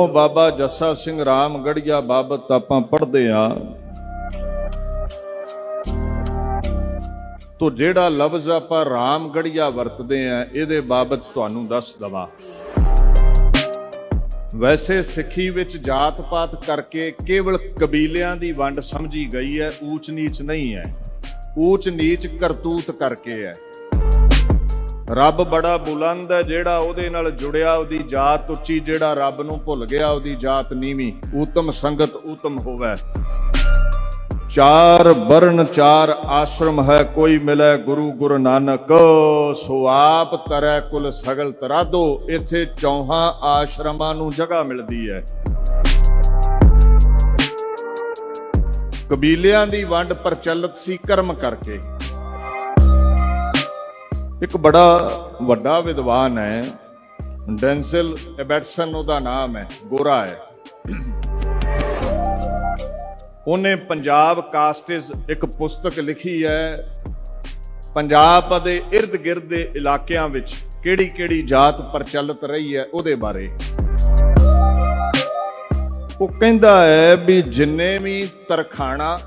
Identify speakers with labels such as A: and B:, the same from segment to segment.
A: ਉਹ ਬਾਬਾ ਜੱਸਾ ਸਿੰਘ ਰਾਮਗੜੀਆ ਬਾਬਤ ਆਪਾਂ ਪੜ੍ਹਦੇ ਆ ਤੋ ਜਿਹੜਾ ਲਫ਼ਜ਼ ਆਪਾਂ ਰਾਮਗੜੀਆ ਵਰਤਦੇ ਆ ਇਹਦੇ ਬਾਬਤ ਤੁਹਾਨੂੰ ਦੱਸ ਦਵਾਂ। ਵੈਸੇ ਸਿੱਖੀ ਵਿੱਚ ਜਾਤ-ਪਾਤ ਕਰਕੇ ਕੇਵਲ ਕਬੀਲਿਆਂ ਦੀ ਵੰਡ ਸਮਝੀ ਗਈ ਹੈ ਊਚ ਨੀਚ ਨਹੀਂ ਹੈ। ਊਚ ਨੀਚ ਕਰਤੂਤ ਕਰਕੇ ਹੈ। ਰੱਬ ਬੜਾ ਬੁਲੰਦ ਹੈ, ਜਿਹੜਾ ਉਹਦੇ ਨਾਲ ਜੁੜਿਆ, ਉਹਦੀ ਜਾਤ ਉੱਚੀ, ਜਿਹੜਾ ਰੱਬ ਨੂੰ ਭੁੱਲ ਗਿਆ, ਉਹਦੀ ਜਾਤ ਨੀਵੀਂ। ਊਤਮ ਸੰਗਤ ਊਤਮ ਹੋਵੇ। ਚਾਰ ਵਰਨ, ਚਾਰ ਆਸ਼ਰਮ ਹੈ, ਕੋਈ ਮਿਲੇ ਗੁਰੂ ਗੁਰੂ ਨਾਨਕ। ਸੋ ਆਪ ਤਰੈ ਕੁਲ ਸਗਲ ਤਰਾਦੋ, ਇੱਥੇ ਚੌਹਾਂ ਆਸ਼ਰਮਾਂ ਨੂੰ ਜਗ੍ਹਾ ਮਿਲਦੀ ਹੈ। ਕਬੀਲਿਆਂ ਦੀ ਵੰਡ ਪ੍ਰਚਲਿਤ ਸੀ ਕਰਮ ਕਰਕੇ। ਇੱਕ ਬੜਾ ਵੱਡਾ ਵਿਦਵਾਨ ਹੈ ਡੈਂਜ਼ਲ ਐਬਟਸਨ, ਉਹਦਾ ਨਾਮ ਹੈ, ਗੋਰਾ ਹੈ। ਉਹਨੇ ਪੰਜਾਬ ਕਾਸਟਿਸ ਇੱਕ ਪੁਸਤਕ ਲਿਖੀ ਹੈ, ਪੰਜਾਬ ਦੇ ird-gird ਦੇ ਇਲਾਕਿਆਂ ਵਿੱਚ ਕਿਹੜੀ-ਕਿਹੜੀ ਜਾਤ ਪ੍ਰਚਲਿਤ ਰਹੀ ਹੈ, ਉਹਦੇ ਬਾਰੇ। ਉਹ ਕਹਿੰਦਾ ਹੈ ਵੀ ਜਿੰਨੇ ਵੀ ਤਰਖਾਣਾ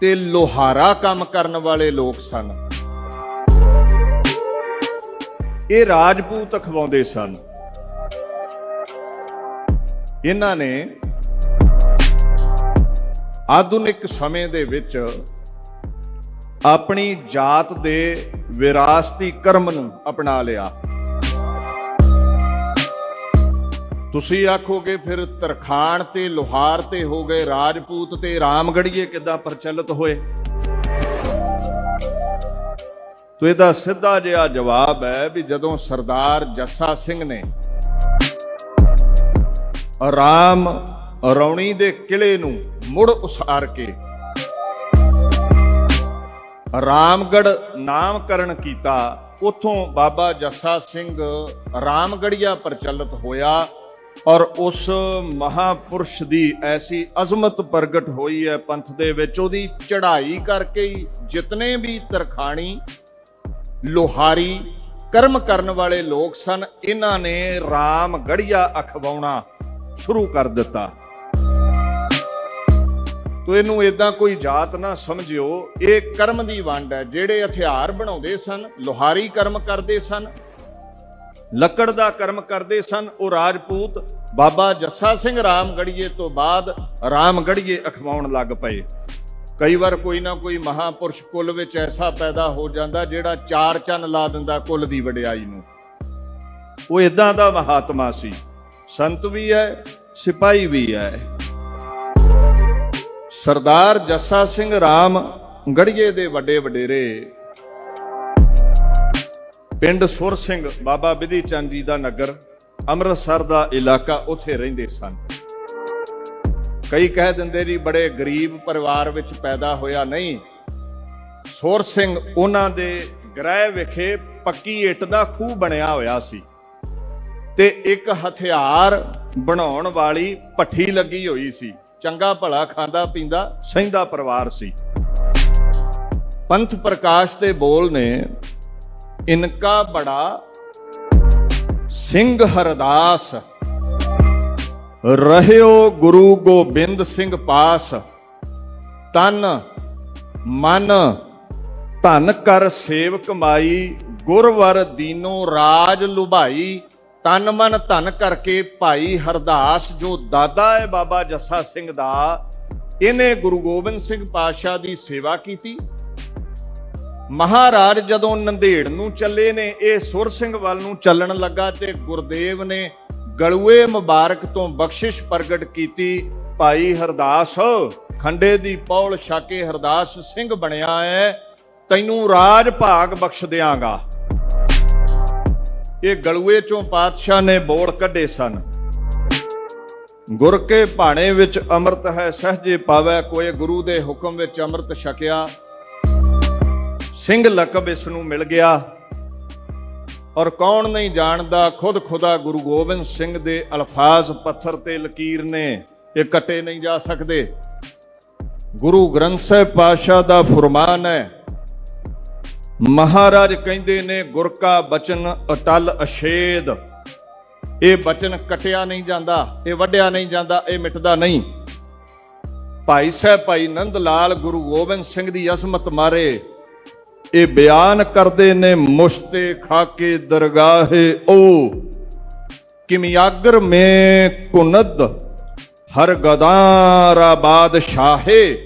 A: ਤੇ ਲੋਹਾਰਾ ਕੰਮ ਕਰਨ ਵਾਲੇ ਲੋਕ ਸਨ ਇਹ ਰਾਜਪੂਤ ਅਖਵਾਉਂਦੇ ਸਨ। ਇਹਨਾਂ ਨੇ ਆਧੁਨਿਕ ਸਮੇਂ ਦੇ ਵਿੱਚ ਆਪਣੀ ਜਾਤ ਦੇ ਵਿਰਾਸਤੀ ਕਰਮ ਨੂੰ ਅਪਣਾ ਲਿਆ। ਤੁਸੀਂ ਆਖੋਗੇ, ਫਿਰ ਤਰਖਾਣ ਤੇ ਲੋਹਾਰ ਤੇ ਹੋ ਗਏ, ਰਾਜਪੂਤ ਤੇ ਰਾਮਗੜੀਏ ਕਿੱਦਾਂ ਪ੍ਰਚਲਿਤ ਹੋਏ? ਤੋ ਇਹਦਾ ਸਿੱਧਾ ਜਿਹਾ ਜਵਾਬ ਹੈ ਵੀ ਜਦੋਂ ਸਰਦਾਰ ਜੱਸਾ ਸਿੰਘ ਨੇ ਰਾਮ ਰੌਣੀ ਦੇ ਕਿਲੇ ਨੂੰ ਮੁੜ ਉਸਾਰ ਕੇ ਰਾਮਗੜ ਨਾਮਕਰਨ ਕੀਤਾ, ਉਥੋਂ ਬਾਬਾ ਜੱਸਾ ਸਿੰਘ ਰਾਮਗੜੀਆ ਪ੍ਰਚਲਿਤ ਹੋਇਆ ਔਰ ਉਸ ਮਹਾਪੁਰਸ਼ ਦੀ ਐਸੀ ਅਜ਼ਮਤ ਪ੍ਰਗਟ ਹੋਈ ਹੈ ਪੰਥ ਦੇ ਵਿੱਚ, ਉਹਦੀ ਚੜ੍ਹਾਈ ਕਰਕੇ ਹੀ ਜਿਤਨੇ ਵੀ ਤਰਖਾਣੀ ਲੋਹਾਰੀ ਕਰਮ ਕਰਨ ਵਾਲੇ ਲੋਕ ਸਨ। ਇਹਨਾਂ ਨੇ ਰਾਮਗੜੀਆ ਅਖਵਾਉਣਾ ਸ਼ੁਰੂ ਕਰ ਦਿੱਤਾ। ਤੋ ਇਹਨੂੰ ਇਦਾਂ ਕੋਈ ਜਾਤ ਨਾ ਸਮਝਿਓ, ਇਹ ਕਰਮ ਦੀ ਵੰਡ ਹੈ। ਜਿਹੜੇ ਹਥਿਆਰ ਬਣਾਉਂਦੇ ਸਨ, ਲੋਹਾਰੀ ਕਰਮ ਕਰਦੇ ਸਨ, ਲੱਕੜ ਦਾ ਕਰਮ ਕਰਦੇ ਸਨ, ਉਹ ਰਾਜਪੂਤ ਬਾਬਾ ਜੱਸਾ ਸਿੰਘ ਰਾਮਗੜੀਏ ਤੋਂ ਬਾਅਦ ਰਾਮਗੜੀਏ ਅਖਵਾਉਣ ਲੱਗ ਪਏ। ਕਈ ਵਾਰ ਕੋਈ ਨਾ ਕੋਈ ਮਹਾਪੁਰਸ਼ ਕੁੱਲ ਵਿੱਚ ਐਸਾ ਪੈਦਾ ਹੋ ਜਾਂਦਾ ਜਿਹੜਾ ਚਾਰ ਚੰਨ ਲਾ ਦਿੰਦਾ ਕੁੱਲ ਦੀ ਵਡਿਆਈ ਨੂੰ। ਉਹ ਇਦਾਂ ਦਾ ਮਹਾਤਮਾ ਸੀ। ਸੰਤ ਵੀ ਹੈ, ਸਿਪਾਹੀ ਵੀ ਹੈ। ਸਰਦਾਰ ਜੱਸਾ ਸਿੰਘ ਰਾਮ ਗੜੀਏ ਦੇ ਵੱਡੇ ਵਡੇਰੇ। ਪਿੰਡ ਸੁਰ ਸਿੰਘ ਬਾਬਾ ਵਿਧੀ ਚੰਦ ਜੀ ਦਾ ਨਗਰ, ਅੰਮ੍ਰਿਤਸਰ ਦਾ ਇਲਾਕਾ ਉੱਥੇ ਰਹਿੰਦੇ ਸਨ। ਕਈ ਕਹਿ ਦਿੰਦੇ ਜੀ, ਬੜੇ ਗਰੀਬ ਪਰਿਵਾਰ ਵਿੱਚ ਪੈਦਾ ਹੋਇਆ ਨਹੀਂ। ਸੁਰ ਸਿੰਘ ਉਹਨਾਂ ਦੇ ਗ੍ਰਹਿ ਵਿਖੇ ਪੱਕੀ ਇੱਟ ਦਾ ਖੂਹ ਬਣਿਆ ਹੋਇਆ ਸੀ ਤੇ ਇੱਕ ਹਥਿਆਰ ਬਣਾਉਣ ਵਾਲੀ ਭੱਠੀ ਲੱਗੀ ਹੋਈ ਸੀ। ਚੰਗਾ ਭਲਾ ਖਾਂਦਾ ਪੀਂਦਾ ਸਹਿੰਦਾ ਪਰਿਵਾਰ ਸੀ। ਪੰਥ ਪ੍ਰਕਾਸ਼ ਦੇ ਬੋਲ ਨੇ ਇਨਕਾ ਬੜਾ ਸਿੰਘ ਹਰਦਾਸ ਰਹਿਓ ਗੁਰੂ ਗੋਬਿੰਦ ਸਿੰਘ ਪਾਸ, ਤਨ ਮਨ ਧਨ ਕਰ ਸੇਵ ਕਮਾਈ ਗੁਰਵਰ ਦੀਨੋ ਰਾਜ ਲੁਭਾਈ, ਤਨ ਮਨ ਧਨ ਕਰਕੇ ਭਾਈ ਹਰਦਾਸ, ਜੋ ਦਾਦਾ ਹੈ ਬਾਬਾ ਜੱਸਾ ਸਿੰਘ ਦਾ, ਇਹਨੇ ਗੁਰੂ ਗੋਬਿੰਦ ਸਿੰਘ ਪਾਤਸ਼ਾਹ ਦੀ ਸੇਵਾ ਕੀਤੀ। ਮਹਾਰਾਜ ਜਦੋਂ ਨੰਦੇੜ ਨੂੰ ਚੱਲੇ ਨੇ, ਇਹ ਸੁਰ ਸਿੰਘ ਵੱਲ ਨੂੰ ਚੱਲਣ ਲੱਗਾ ਤੇ ਗੁਰਦੇਵ ਨੇ ਗਲੂਏ ਮੁਬਾਰਕ ਤੋਂ ਬਖਸ਼ਿਸ਼ ਪ੍ਰਗਟ ਕੀਤੀ ਭਾਈ ਹਰਦਾਸ। ਖੰਡੇ ਦੀ ਪੌਲ ਛਾਕੇ ਹਰਦਾਸ ਸਿੰਘ ਬਣਿਆ ਹੈ ਤੈਨੂੰ ਰਾਜ ਭਾਗ ਬਖਸ਼ ਦਿਆਂਗਾ। ਇਹ ਗਲੂਏ ਚੋਂ ਪਾਤਸ਼ਾਹ ਨੇ ਬੋੜ ਕੱਢੇ ਸਨ। ਗੁਰ ਕੇ ਭਾਣੇ ਵਿੱਚ ਅੰਮ੍ਰਿਤ ਹੈ, ਸਹਜੇ ਪਾਵੈ ਕੋਏ ਗੁਰੂ ਦੇ ਹੁਕਮ ਵਿੱਚ ਅੰਮ੍ਰਿਤ ਛਕਿਆ। ਸਿੰਘ ਲਕਬ ਇਸ ਨੂੰ ਮਿਲ ਗਿਆ। ਔਰ ਕੌਣ ਨਹੀਂ ਜਾਣਦਾ, ਖੁਦ ਖੁਦਾ ਗੁਰੂ ਗੋਬਿੰਦ ਸਿੰਘ ਦੇ ਅਲਫਾਜ਼ ਪੱਥਰ ਤੇ ਲਕੀਰ ਨੇ, ਇਹ ਕੱਟੇ ਨਹੀਂ ਜਾ ਸਕਦੇ। ਗੁਰੂ ਗ੍ਰੰਥ ਸਾਹਿਬ ਪਾਤਸ਼ਾਹ ਦਾ ਫਰਮਾਨ ਹੈ, ਮਹਾਰਾਜ ਕਹਿੰਦੇ ਨੇ, ਗੁਰ ਕਾ ਬਚਨ ਅਟਲ ਅਸ਼ੇਦ ਇਹ ਬਚਨ ਕਟਿਆ ਨਹੀਂ ਜਾਂਦਾ, ਇਹ ਵੱਢਿਆ ਨਹੀਂ ਜਾਂਦਾ, ਇਹ ਮਿਟਦਾ ਨਹੀਂ। ਭਾਈ ਸਾਹਿਬ, ਭਾਈ ਨੰਦ ਲਾਲ ਗੁਰੂ ਗੋਬਿੰਦ ਸਿੰਘ ਦੀ ਅਸਮਤ ਮਾਰੇ ਇਹ ਬਿਆਨ ਕਰਦੇ ਨੇ ਮੁਸ਼ਤੇ ਖਾਕੇ ਦਰਗਾਹੇ, ਓ ਕਿਮਿਆਗਰ ਮੇ ਕੁਨਦ, ਹਰ ਗਦਾਰਾ ਬਾਦਸ਼ਾਹੇ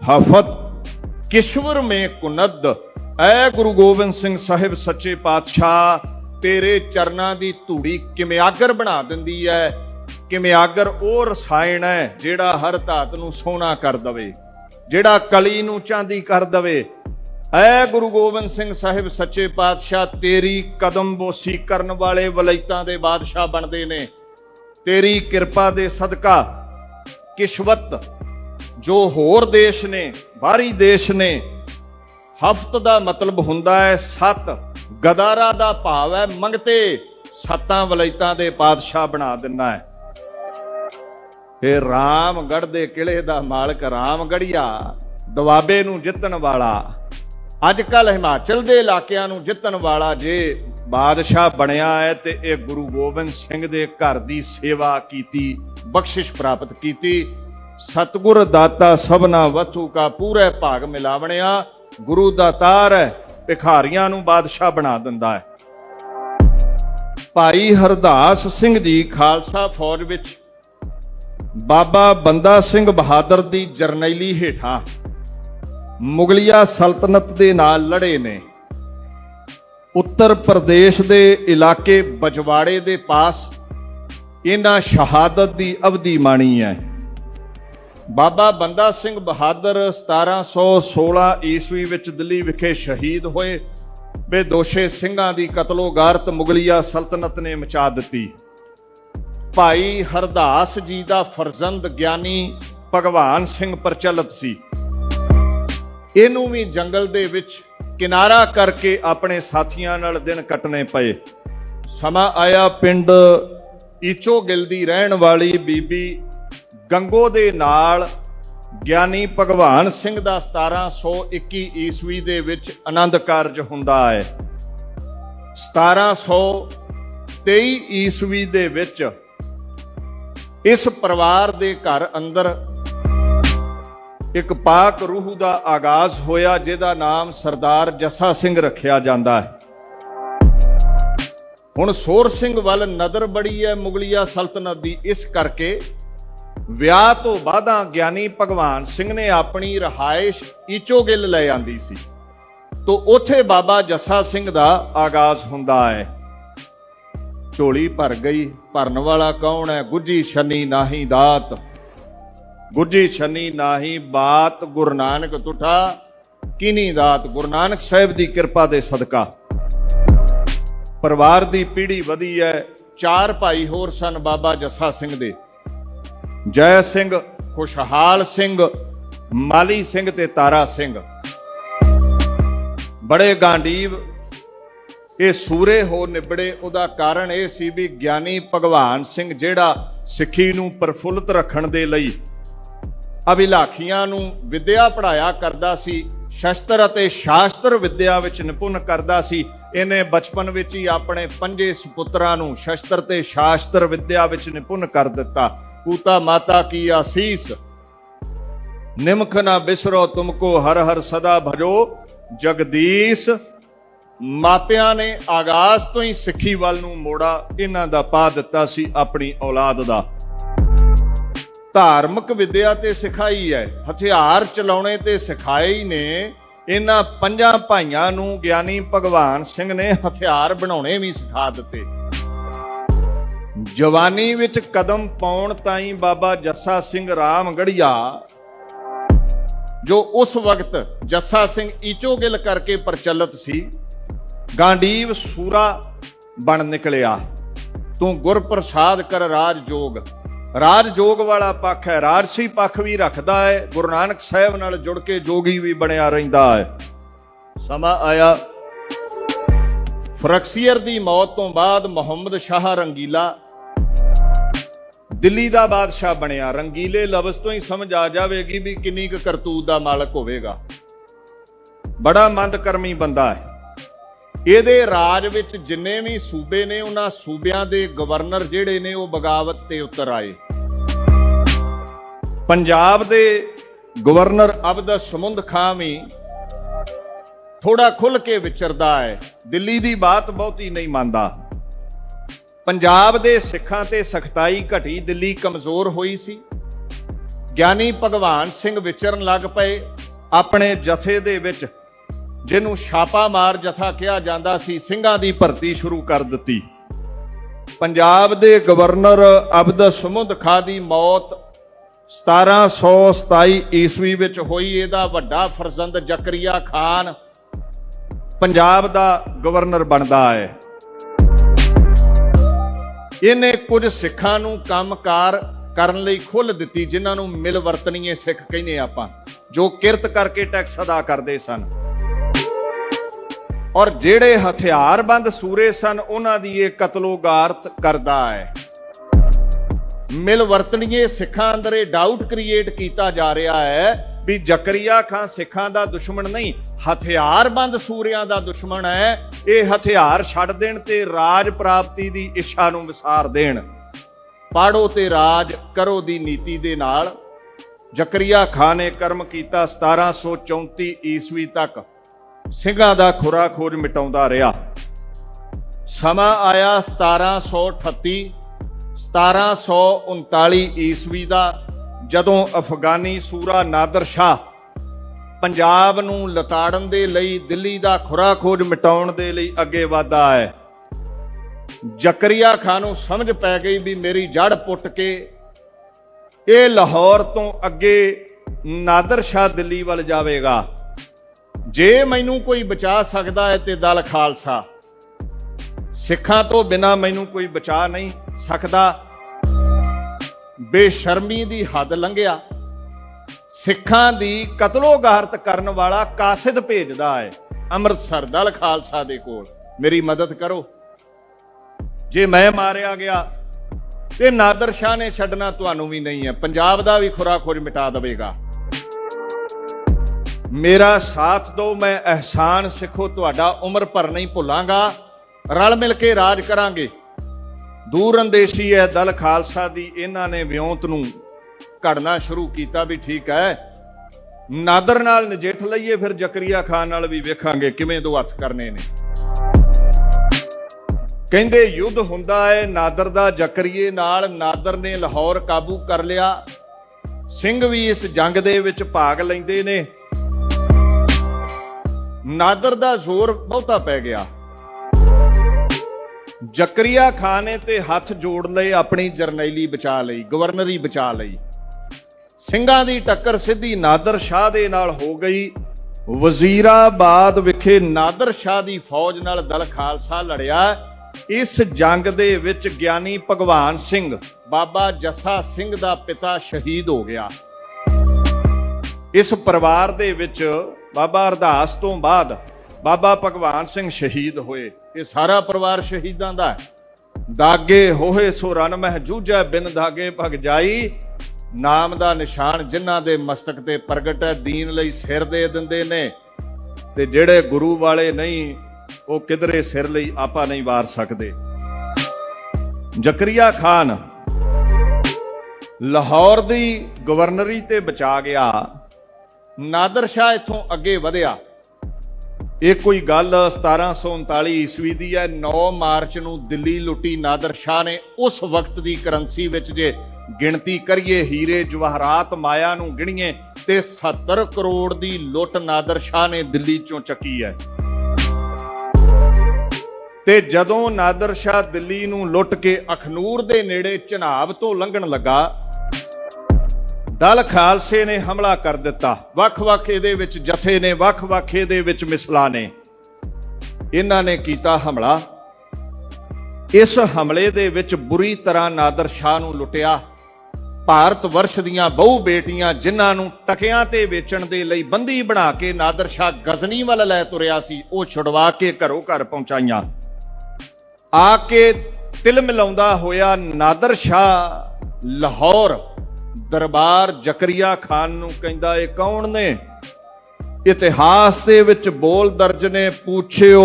A: ਹਫਤ ਕਿਸ਼ਵਰ ਮੇ ਕੁਨਦ। ਐ ਗੁਰੂ ਗੋਬਿੰਦ ਸਿੰਘ ਸਾਹਿਬ ਸੱਚੇ ਪਾਤਸ਼ਾਹ, ਤੇਰੇ ਚਰਨਾਂ ਦੀ ਧੂੜੀ ਕਿਮਿਆਗਰ ਬਣਾ ਦਿੰਦੀ ਹੈ ਕਿਮਿਆਗਰ ਉਹ ਰਸਾਇਣ ਹੈ ਜਿਹੜਾ ਹਰ ਧਾਤ ਨੂੰ ਸੋਨਾ ਕਰ ਦਵੇ, ਜਿਹੜਾ ਕਲੀ ਨੂੰ ਚਾਂਦੀ ਕਰ ਦਵੇ। ਐ ਗੁਰੂ ਗੋਬਿੰਦ ਸਿੰਘ ਸਾਹਿਬ ਸੱਚੇ ਪਾਤਸ਼ਾਹ, ਤੇਰੀ ਕਦਮ ਬੋਸੀ ਕਰਨ ਵਾਲੇ ਵਲੈਤਾਂ ਦੇ ਬਾਦਸ਼ਾਹ ਬਣਦੇ ਨੇ। ਤੇਰੀ ਕਿਰਪਾ ਦੇ ਸਦਕਾ ਕਿਸ਼ਵਤ, ਜੋ ਹੋਰ ਦੇਸ਼ ਨੇ, ਬਾਹਰੀ ਦੇਸ਼ ਨੇ, ਹਫਤ ਦਾ ਮਤਲਬ ਹੁੰਦਾ ਹੈ ਸੱਤ, ਗਦਾਰਾ ਦਾ ਭਾਵ ਹੈ ਮੰਗਤੇ, ਸੱਤਾਂ ਵਲੈਤਾਂ ਦੇ ਪਾਦਸ਼ਾਹ ਬਣਾ ਦਿੰਦਾ ਹੈ। ਇਹ ਰਾਮਗੜ ਦੇ ਕਿਲੇ ਦਾ ਮਾਲਕ ਰਾਮਗੜੀਆ ਦਵਾਬੇ ਨੂੰ ਜਿੱਤਣ ਵਾਲਾ। ਅੱਜ ਕੱਲ ਹਿਮਾਚਲ ਦੇ ਇਲਾਕਿਆਂ ਨੂੰ ਜਿੱਤਣ ਵਾਲਾ ਜੇ ਬਾਦਸ਼ਾਹ ਬਣਿਆ ਹੈ ਤੇ ਇਹ ਗੁਰੂ ਗੋਬਿੰਦ ਸਿੰਘ ਦੇ ਘਰ ਦੀ ਸੇਵਾ ਕੀਤੀ, ਬਖਸ਼ਿਸ਼ ਪ੍ਰਾਪਤ ਕੀਤੀ। ਸਤਗੁਰ ਦਾਤਾ ਸਭਨਾ ਵਤੂ ਕਾ ਪੂਰੇ ਭਾਗ ਮਿਲਾਵਣਿਆ, ਗੁਰੂ ਦਾਤਾਰ ਹੈ ਭਿਖਾਰੀਆਂ ਨੂੰ ਬਾਦਸ਼ਾਹ ਬਣਾ ਦਿੰਦਾ ਹੈ। ਭਾਈ ਹਰਦਾਸ ਸਿੰਘ ਜੀ ਖਾਲਸਾ ਫੌਜ ਵਿੱਚ, ਬਾਬਾ ਬੰਦਾ ਸਿੰਘ ਬਹਾਦਰ ਦੀ ਜਰਨੈਲੀ ਹੇਠਾਂ ਮੁਗਲਿਆ ਸਲਤਨਤ ਦੇ ਨਾਲ ਲੜੇ ਨੇ। ਉੱਤਰ ਪ੍ਰਦੇਸ਼ ਦੇ ਇਲਾਕੇ ਬਜਵਾੜੇ ਦੇ ਪਾਸ ਇਹਨਾਂ ਸ਼ਹਾਦਤ ਦੀ ਅਵਧੀ ਮਾਣੀ ਹੈ। ਬਾਬਾ ਬੰਦਾ ਸਿੰਘ ਬਹਾਦਰ 1716 ਈਸਵੀ ਵਿੱਚ ਦਿੱਲੀ ਵਿਖੇ ਸ਼ਹੀਦ ਹੋਏ। ਬੇਦੋਸ਼ੇ ਸਿੰਘਾਂ ਦੀ ਕਤਲੋਗਾਰਤ ਮੁਗਲਿਆ ਸਲਤਨਤ ਨੇ ਮਚਾ ਦਿੱਤੀ। ਭਾਈ ਹਰਦਾਸ ਜੀ ਦਾ ਫਰਜ਼ੰਦ ਗਿਆਨੀ ਭਗਵਾਨ ਸਿੰਘ ਪ੍ਰਚਲਿਤ ਸੀ। ਇਹਨੂੰ ਵੀ ਜੰਗਲ ਦੇ ਵਿੱਚ ਕਿਨਾਰਾ ਕਰਕੇ ਆਪਣੇ ਸਾਥੀਆਂ ਨਾਲ ਦਿਨ ਕੱਟਣੇ ਪਏ। ਸਮਾਂ ਆਇਆ ਪਿੰਡ ਈਚੋ ਗਿਲ ਦੀ ਰਹਿਣ ਵਾਲੀ ਬੀਬੀ ਗੰਗੋ ਦੇ ਨਾਲ। ਗਿਆਨੀ ਭਗਵਾਨ ਸਿੰਘ ਦਾ 1721 ਈਸਵੀ ਦੇ ਵਿੱਚ ਆਨੰਦ ਕਾਰਜ ਹੁੰਦਾ ਹੈ। 1723 ਈਸਵੀ ਦੇ ਵਿੱਚ ਇਸ ਪਰਿਵਾਰ ਦੇ ਘਰ ਅੰਦਰ ਇੱਕ ਪਾਕ ਰੂਹ ਦਾ ਆਗਾਜ਼ ਹੋਇਆ, ਜਿਹਦਾ ਨਾਮ ਸਰਦਾਰ ਜੱਸਾ ਸਿੰਘ ਰੱਖਿਆ ਜਾਂਦਾ ਹੈ। ਹੁਣ ਸੋਰ ਸਿੰਘ ਵੱਲ ਨਜ਼ਰ ਬੜੀ ਹੈ ਮੁਗਲਿਆ ਸਲਤਨਤ ਦੀ। ਇਸ ਕਰਕੇ ਵਿਆਹ ਤੋਂ ਬਾਅਦਾਂ ਗਿਆਨੀ ਭਗਵਾਨ ਸਿੰਘ ਨੇ ਆਪਣੀ ਰਹਾਇਸ਼ ਈਚੋਗਿੱਲ ਲੈ ਆਂਦੀ ਸੀ। ਤੋਂ ਉੱਥੇ ਬਾਬਾ ਜੱਸਾ ਸਿੰਘ ਦਾ ਆਗਾਜ਼ ਹੁੰਦਾ ਹੈ। ਝੋਲੀ ਭਰ ਗਈ, ਭਰਨ ਵਾਲਾ ਕੌਣ ਹੈ? ਗੁੱਜੀ ਛੰਨੀ ਨਾਹੀ ਦਾਤ। ਗੁੱਜੀ ਛਨੀ ਨਾਹੀ ਬਾਤ ਗੁਰੂ ਨਾਨਕ ਤੁਠਾ, ਕਿਨੀ ਦਾਤ ਗੁਰੂ ਨਾਨਕ ਸਾਹਿਬ ਦੀ ਕਿਰਪਾ ਦੇ ਸਦਕਾ। ਪਰਿਵਾਰ ਦੀ ਪੀੜ੍ਹੀ ਵਧੀ ਹੈ ਚਾਰ ਭਾਈ ਹੋਰ ਸਨ ਬਾਬਾ ਜੱਸਾ ਸਿੰਘ ਦੇ। ਜੈ ਸਿੰਘ, ਖੁਸ਼ਹਾਲ ਸਿੰਘ, ਮਾਲੀ ਸਿੰਘ ਤੇ ਤਾਰਾ ਸਿੰਘ। ਬੜੇ ਗਾਂਡੀਵ, ਇਹ ਸੂਰੇ ਹੋ ਨਿਬੜੇ, ਉਹਦਾ ਕਾਰਨ ਇਹ ਸੀ ਵੀ ਗਿਆਨੀ ਭਗਵਾਨ ਸਿੰਘ ਜਿਹੜਾ ਸਿੱਖੀ ਨੂੰ ਪ੍ਰਫੁੱਲਤ ਰੱਖਣ ਦੇ ਲਈ ਅਭਿਲਾਖੀਆਂ ਨੂੰ ਵਿਦਿਆ ਪੜਾਇਆ ਕਰਦਾ ਸੀ, ਸ਼ਸਤਰ ਅਤੇ ਸ਼ਾਸਤਰ ਵਿਦਿਆ ਵਿੱਚ ਨਿਪੁੰਨ ਕਰਦਾ ਸੀ। ਇਹਨੇ ਬਚਪਨ ਵਿੱਚ ਹੀ ਆਪਣੇ ਪੰਜੇ ਸੁਪੁੱਤਰਾਂ ਨੂੰ ਸ਼ਸਤਰ ਤੇ ਸ਼ਾਸਤਰ ਵਿਦਿਆ ਵਿੱਚ ਨਿਪੁੰਨ ਕਰ ਦਿੱਤਾ। ਪੂਤਾ ਮਾਤਾ ਕੀ ਆਸੀਸ? ਨਿਮਖ ਨਾ ਬਿਸਰੋ ਤੁਮਕੋ ਹਰ ਹਰ ਸਦਾ ਭਜੋ। ਜਗਦੀਸ਼, ਮਾਪਿਆਂ ਨੇ ਆਗਾਜ਼ ਤੋਂ ਹੀ ਸਿੱਖੀ ਵੱਲ ਨੂੰ ਮੋੜਾ। ਇਹਨਾਂ ਦਾ ਪਾ ਦਿੱਤਾ ਸੀ ਆਪਣੀ ਔਲਾਦ ਦਾ। ਧਾਰਮਿਕ ਵਿਦਿਆ ਤੇ ਸਿਖਾਈ ਹੈ, ਹਥਿਆਰ ਚਲਾਉਣੇ ਤੇ ਸਿਖਾਏ ਨੇ। ਇਹਨਾਂ ਪੰਜਾਂ ਭਾਈਆਂ ਨੂੰ ਗਿਆਨੀ ਭਗਵਾਨ ਸਿੰਘ ਨੇ ਹਥਿਆਰ ਬਣਾਉਣੇ ਵੀ ਸਿਖਾ ਦਿੱਤੇ। ਜਵਾਨੀ ਵਿੱਚ ਕਦਮ ਪਾਉਣ ਤਾਈਂ ਬਾਬਾ ਜੱਸਾ ਸਿੰਘ ਰਾਮਗੜੀਆ, ਜੋ ਉਸ ਵਕਤ ਜੱਸਾ ਸਿੰਘ ਈਚੋਗਿਲ ਕਰਕੇ ਪ੍ਰਚਲਿਤ ਸੀ, ਗਾਂਡੀਵ ਸੂਰਾ ਬਣ ਨਿਕਲਿਆ। ਤੂੰ ਗੁਰਪ੍ਰਸਾਦ ਕਰ ਰਾਜ ਜੋਗ। ਰਾਜ ਜੋਗ ਵਾਲਾ ਪੱਖ ਹੈ, ਰਾਜਸੀ ਪੱਖ ਵੀ ਰੱਖਦਾ ਹੈ, ਗੁਰੂ ਨਾਨਕ ਸਾਹਿਬ ਨਾਲ ਜੁੜ ਕੇ ਜੋਗੀ ਵੀ ਬਣਿਆ ਰਹਿੰਦਾ ਹੈ। ਸਮਾਂ ਆਇਆ। ਫਰਕਸੀਅਰ ਦੀ ਮੌਤ ਤੋਂ ਬਾਅਦ ਮੁਹੰਮਦ ਸ਼ਾਹ ਰੰਗੀਲਾ ਦਿੱਲੀ ਦਾ ਬਾਦਸ਼ਾਹ ਬਣਿਆ। ਰੰਗੀਲੇ ਲਫ਼ਜ਼ ਤੋਂ ਹੀ ਸਮਝ ਆ ਜਾਵੇਗੀ ਵੀ ਕਿੰਨੀ ਕੁ ਕਰਤੂਤ ਦਾ ਮਾਲਕ ਹੋਵੇਗਾ। ਬੜਾ ਮੰਦਕਰਮੀ ਬੰਦਾ ਹੈ। ਇਹਦੇ ਰਾਜ ਵਿੱਚ ਜਿੰਨੇ ਵੀ ਸੂਬੇ ਨੇ, ਉਹਨਾਂ ਸੂਬਿਆਂ ਦੇ ਗਵਰਨਰ ਜਿਹੜੇ ਨੇ, ਉਹ ਬਗਾਵਤ ਤੇ ਉਤਰ ਆਏ। ਪੰਜਾਬ ਦੇ ਗਵਰਨਰ ਅਬਦ ਸਮੁੰਦ ਖਾਂ ਵੀ ਥੋੜਾ ਖੁੱਲ ਕੇ ਵਿਚਰਦਾ ਹੈ। ਦਿੱਲੀ ਦੀ ਬਾਤ ਬਹੁਤੀ ਨਹੀਂ ਮੰਨਦਾ। ਪੰਜਾਬ ਦੇ ਸਿੱਖਾਂ ਤੇ ਸਖਤਾਈ ਘਟੀ। ਦਿੱਲੀ ਕਮਜ਼ੋਰ ਹੋਈ ਸੀ। ਗਿਆਨੀ ਭਗਵਾਨ ਸਿੰਘ ਵਿਚਰਨ ਲੱਗ ਪਏ। ਆਪਣੇ ਜਥੇ ਦੇ ਵਿੱਚ ਜਿਹਨੂੰ ਛਾਪਾ ਮਾਰ ਜਥਾ ਕਿਹਾ ਜਾਂਦਾ ਸੀ, ਸਿੰਘਾਂ ਦੀ ਭਰਤੀ ਸ਼ੁਰੂ ਕਰ ਦਿੱਤੀ। ਪੰਜਾਬ ਦੇ ਗਵਰਨਰ ਅਬਦ ਸਮੁੰਦ ਖਾਂ ਦੀ ਮੌਤ 1727 ਈਸਵੀ ਵਿੱਚ ਹੋਈ। ਇਹਦਾ ਵੱਡਾ ਫਰਜ਼ੰਦ ਜ਼ਕਰੀਆ ਖਾਨ ਪੰਜਾਬ ਦਾ ਗਵਰਨਰ ਬਣਦਾ ਹੈ। ਇਹਨੇ ਕੁਝ ਸਿੱਖਾਂ ਨੂੰ ਕੰਮਕਾਰ ਕਰਨ ਲਈ ਖੁੱਲ ਦਿੱਤੀ, ਜਿਨ੍ਹਾਂ ਨੂੰ ਮਿਲ ਵਰਤਣੀਏ ਸਿੱਖ ਕਹਿੰਦੇ ਆਪਾਂ, ਜੋ ਕਿਰਤ ਕਰਕੇ ਟੈਕਸ ਅਦਾ ਕਰਦੇ ਸਨ। ਔਰ ਜਿਹੜੇ ਹਥਿਆਰਬੰਦ ਸੂਰੇ ਸਨ, ਉਹਨਾਂ ਦੀ ਇਹ ਕਤਲੋਗਾਰਤ ਕਰਦਾ ਹੈ। ਮਿਲ ਵਰਤਣੀਏ ਸਿੱਖਾਂ ਅੰਦਰ ਇਹ ਡਾਊਟ ਕ੍ਰੀਏਟ ਕੀਤਾ ਜਾ ਰਿਹਾ ਹੈ ਵੀ ਜ਼ਕਰੀਆ ਖਾਨ ਸਿੱਖਾਂ ਦਾ ਦੁਸ਼ਮਣ ਨਹੀਂ ਹਥਿਆਰਬੰਦ ਸੂਰਿਆਂ ਦਾ ਦੁਸ਼ਮਣ ਹੈ। ਇਹ ਹਥਿਆਰ ਛੱਡ ਦੇਣ ਤੇ ਰਾਜ ਪ੍ਰਾਪਤੀ ਦੀ ਇੱਛਾ ਨੂੰ ਵਿਸਾਰ ਦੇਣ। ਪਾੜੋ ਤੇ ਰਾਜ ਕਰੋ ਦੀ ਨੀਤੀ ਦੇ ਨਾਲ ਜ਼ਕਰੀਆ ਖਾਨ ਨੇ ਕਰਮ ਕੀਤਾ 1734 ਈਸਵੀ ਤੱਕ। ਸਿੰਘਾਂ ਦਾ ਖੁਰਾ ਖੋਜ ਮਿਟਾਉਂਦਾ ਰਿਹਾ। ਸਮਾਂ ਆਇਆ 1738 1739 ਈਸਵੀ ਦਾ, ਜਦੋਂ ਅਫਗਾਨੀ ਸੂਰਾ ਨਾਦਰ ਸ਼ਾਹ ਪੰਜਾਬ ਨੂੰ ਲਤਾੜਨ ਦੇ ਲਈ ਦਿੱਲੀ ਦਾ ਖੁਰਾ ਖੋਜ ਮਿਟਾਉਣ ਦੇ ਲਈ ਅੱਗੇ ਵਧਦਾ ਹੈ। ਜ਼ਕਰੀਆ ਖਾਨ ਨੂੰ ਸਮਝ ਪੈ ਗਈ ਵੀ ਮੇਰੀ ਜੜ ਪੁੱਟ ਕੇ ਇਹ ਲਾਹੌਰ ਤੋਂ ਅੱਗੇ ਨਾਦਰ ਸ਼ਾਹ ਦਿੱਲੀ ਵੱਲ ਜਾਵੇਗਾ। ਜੇ ਮੈਨੂੰ ਕੋਈ ਬਚਾ ਸਕਦਾ ਹੈ ਤੇ ਦਲ ਖਾਲਸਾ। ਸਿੱਖਾਂ ਤੋਂ ਬਿਨਾ ਮੈਨੂੰ ਕੋਈ ਬਚਾ ਨਹੀਂ ਸਕਦਾ। ਬੇਸ਼ਰਮੀ ਦੀ ਹੱਦ ਲੰਘਿਆ। ਸਿੱਖਾਂ ਦੀ ਕਤਲੋਗਾਰਤ ਕਰਨ ਵਾਲਾ ਕਾਸਿਦ ਭੇਜਦਾ ਹੈ। ਅੰਮ੍ਰਿਤਸਰ ਦਲ ਖਾਲਸਾ ਦੇ ਕੋਲ। ਮੇਰੀ ਮਦਦ ਕਰੋ। ਜੇ ਮੈਂ ਮਾਰਿਆ ਗਿਆ, ਤੇ ਨਾਦਰ ਸ਼ਾਹ ਨੇ ਛੱਡਣਾ ਤੁਹਾਨੂੰ ਵੀ ਨਹੀਂ ਹੈ। ਪੰਜਾਬ ਦਾ ਵੀ ਖੁਰਾ ਖੋਜ ਮਿਟਾ ਦੇਵੇਗਾ। ਮੇਰਾ ਸਾਥ ਦਿਓ, ਮੈਂ ਅਹਿਸਾਨ ਸਿੱਖੋ, ਤੁਹਾਡਾ ਉਮਰ ਭਰ ਨਹੀਂ ਭੁੱਲਾਂਗਾ। ਰਲ ਮਿਲ ਕੇ ਰਾਜ ਕਰਾਂਗੇ। ਦੂਰ ਅੰਦੇਸ਼ੀ ਹੈ ਦਲ ਖਾਲਸਾ ਦੀ, ਇਹਨਾਂ ਨੇ ਵਿਉਂਤ ਨੂੰ ਘੜਨਾ ਸ਼ੁਰੂ ਕੀਤਾ ਵੀ ਠੀਕ ਹੈ। ਨਾਦਰ ਨਾਲ ਨਜਿੱਠ ਲਈਏ, ਫਿਰ ਜ਼ਕਰੀਆ ਖਾਨ ਨਾਲ ਵੀ ਵੇਖਾਂਗੇ ਕਿਵੇਂ ਦੋ ਹੱਥ ਕਰਨੇ ਨੇ। ਕਹਿੰਦੇ, ਯੁੱਧ ਹੁੰਦਾ ਹੈ, ਨਾਦਰ ਦਾ ਜ਼ਕਰੀਏ ਨਾਲ, ਨਾਦਰ ਨੇ ਲਾਹੌਰ ਕਾਬੂ ਕਰ ਲਿਆ। ਸਿੰਘ ਵੀ ਇਸ ਜੰਗ ਦੇ ਵਿੱਚ ਭਾਗ ਲੈਂਦੇ ਨੇ। ਨਾਦਰ ਦਾ ਜ਼ੋਰ ਬਹੁਤਾ ਪੈ ਗਿਆ। ਜ਼ਕਰੀਆ ਖਾਨ ਨੇ ਤੇ ਹੱਥ ਜੋੜ ਲਏ, ਆਪਣੀ ਜਰਨੈਲੀ ਬਚਾ ਲਈ, ਗਵਰਨਰੀ ਬਚਾ ਲਈ। ਸਿੰਘਾਂ ਦੀ ਟੱਕਰ ਸਿੱਧੀ ਨਾਦਰ ਸ਼ਾਹ ਦੇ ਨਾਲ ਹੋ ਗਈ। ਵਜ਼ੀਰਾਬਾਦ ਵਿਖੇ ਨਾਦਰ ਸ਼ਾਹ ਦੀ ਫੌਜ ਨਾਲ ਦਲ ਖਾਲਸਾ ਲੜਿਆ। ਇਸ ਜੰਗ ਦੇ ਵਿੱਚ ਗਿਆਨੀ ਭਗਵਾਨ ਸਿੰਘ, ਬਾਬਾ ਜੱਸਾ ਸਿੰਘ ਦਾ ਪਿਤਾ ਸ਼ਹੀਦ ਹੋ ਗਿਆ। ਇਸ ਪਰਿਵਾਰ ਦੇ ਵਿੱਚ ਬਾਬਾ ਅਰਦਾਸ ਤੋਂ ਬਾਅਦ ਬਾਬਾ ਭਗਵਾਨ ਸਿੰਘ ਸ਼ਹੀਦ ਹੋਏ। ਇਹ ਸਾਰਾ ਪਰਿਵਾਰ ਸ਼ਹੀਦਾਂ ਦਾ ਹੈ। ਦਾਗੇ ਹੋਏ ਸੋ ਰਨ ਮਹਿ ਜੂਝੈ, ਬਿਨ ਦਾਗੇ ਭਗ ਜਾਈ। ਨਾਮ ਦਾ ਨਿਸ਼ਾਨ ਜਿਨ੍ਹਾਂ ਦੇ ਮਸਤਕ ਤੇ ਪ੍ਰਗਟ ਹੈ, ਦੀਨ ਲਈ ਸਿਰ ਦੇ ਦਿੰਦੇ ਨੇ। ਤੇ ਜਿਹੜੇ ਗੁਰੂ ਵਾਲੇ ਨਹੀਂ, ਉਹ ਕਿਧਰੇ ਸਿਰ ਲਈ ਆਪਾ ਨਹੀਂ ਵਾਰ ਸਕਦੇ। ਜ਼ਕਰੀਆ ਖਾਨ ਲਾਹੌਰ ਦੀ ਗਵਰਨਰੀ ਤੇ ਬਚਾ ਗਿਆ। ਨਾਦਰ ਸ਼ਾਹ ਇੱਥੋਂ ਅੱਗੇ ਵਧਿਆ। ਇਹ ਕੋਈ ਗੱਲ 1739 ਈਸਵੀ ਦੀ ਹੈ। 9 ਮਾਰਚ ਨੂੰ ਦਿੱਲੀ ਲੁੱਟੀ ਨਾਦਰ ਸ਼ਾਹ ਨੇ ਉਸ ਵਕਤ ਦੀ ਕਰੰਸੀ ਵਿੱਚ ਜੇ ਗਿਣਤੀ ਕਰੀਏ, ਹੀਰੇ ਜਵਾਹਰਾਤ ਮਾਇਆ ਨੂੰ ਗਿਣੀਏ, ਤੇ 70 ਕਰੋੜ ਦੀ ਲੁੱਟ ਨਾਦਰ ਸ਼ਾਹ ਨੇ ਦਿੱਲੀ ਚੋਂ ਚੱਕੀ ਹੈ। ਤੇ ਜਦੋਂ ਨਾਦਰ ਸ਼ਾਹ ਦਿੱਲੀ ਨੂੰ ਲੁੱਟ ਕੇ ਅਖਨੂਰ ਦੇ ਨੇੜੇ ਚਨਾਬ ਤੋਂ ਲੰਘਣ ਲੱਗਾ ਦਲ ਖਾਲਸੇ ਨੇ ਹਮਲਾ ਕਰ ਦਿੱਤਾ। ਵੱਖ-ਵੱਖ ਇਹਦੇ ਵਿੱਚ ਜਥੇ ਨੇ, ਵੱਖ-ਵੱਖ ਇਹਦੇ ਵਿੱਚ ਮਿਸਲਾਂ ਨੇ। ਇਹਨਾਂ ਨੇ ਕੀਤਾ ਹਮਲਾ। ਇਸ ਹਮਲੇ ਦੇ ਵਿੱਚ ਬੁਰੀ ਤਰ੍ਹਾਂ ਨਾਦਰ ਸ਼ਾਹ ਨੂੰ ਲੁੱਟਿਆ। ਭਾਰਤ ਵਰਸ਼ ਦੀਆਂ ਬਹੁ ਬੇਟੀਆਂ ਜਿਨ੍ਹਾਂ ਨੂੰ ਟਕਿਆਂ ਤੇ ਵੇਚਣ ਦੇ ਲਈ ਬੰਦੀ ਬਣਾ ਕੇ ਨਾਦਰ ਸ਼ਾਹ ਗਜ਼ਨੀ ਵੱਲ ਲੈ ਤੁਰਿਆ ਸੀ, ਉਹ ਛੁਡਵਾ ਕੇ ਘਰੋਂ ਘਰ ਪਹੁੰਚਾਈਆਂ। ਆ ਕੇ ਤਿਲ ਮਿਲਾਉਂਦਾ ਹੋਇਆ ਨਾਦਰ ਸ਼ਾਹ ਲਾਹੌਰ ਦਰਬਾਰ ਜ਼ਕਰੀਆ ਖਾਨ ਨੂੰ ਕਹਿੰਦਾ, ਇਹ ਕੌਣ ਨੇ? ਇਤਿਹਾਸ ਦੇ ਵਿੱਚ ਬੋਲ ਦਰਜ ਨੇ। ਪੁੱਛਿਓ,